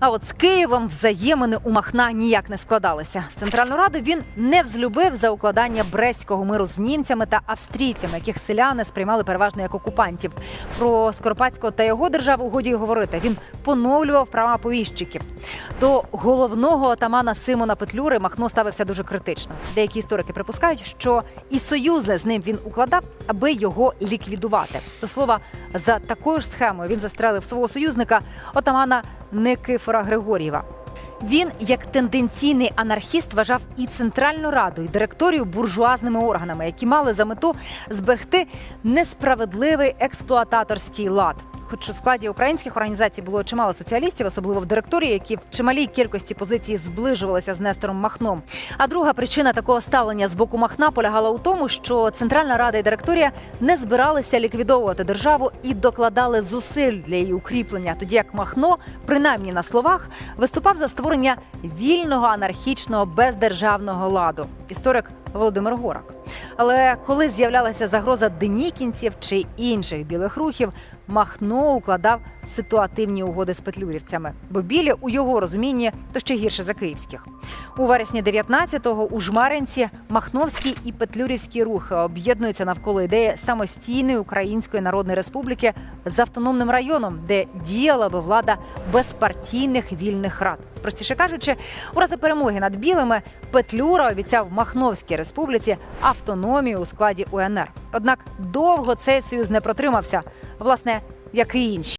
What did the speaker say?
А от з Києвом взаємини у Махна ніяк не складалися. Центральну раду він не взлюбив за укладання Брестського миру з німцями та австрійцями, яких селяни сприймали переважно як окупантів. Про Скоропадського та його державу годі говорити. Він поновлював права повіщиків. До головного отамана Симона Петлюри Махно ставився дуже критично. Деякі історики припускають, що і союзи з ним він укладав, аби його ліквідувати. До слова, за такою ж схемою він застрелив свого союзника отамана Никифора Григор'єва. Він, як тенденційний анархіст, вважав і Центральну Раду, і директорію буржуазними органами, які мали за мету зберегти несправедливий експлуататорський лад. Хоч у складі українських організацій було чимало соціалістів, особливо в директорії, які в чималій кількості позицій зближувалися з Нестором Махном. А друга причина такого ставлення з боку Махна полягала у тому, що Центральна Рада і директорія не збиралися ліквідовувати державу і докладали зусиль для її укріплення, тоді як Махно, принаймні на словах, виступав за створення вільного анархічного бездержавного ладу. Історик Володимир Горак. Але коли з'являлася загроза денікінців чи інших білих рухів, Махно укладав ситуативні угоди з петлюрівцями, бо білі у його розумінні то ще гірше за київських. У вересні 19-го у Жмаринці Махновський і Петлюрівські рухи об'єднуються навколо ідеї самостійної Української Народної Республіки з автономним районом, де діяла би влада безпартійних вільних рад. Простіше кажучи, у разі перемоги над білими Петлюра обіцяв Махновській республіці автономію у складі УНР. Однак довго цей союз не протримався, власне, як і інші.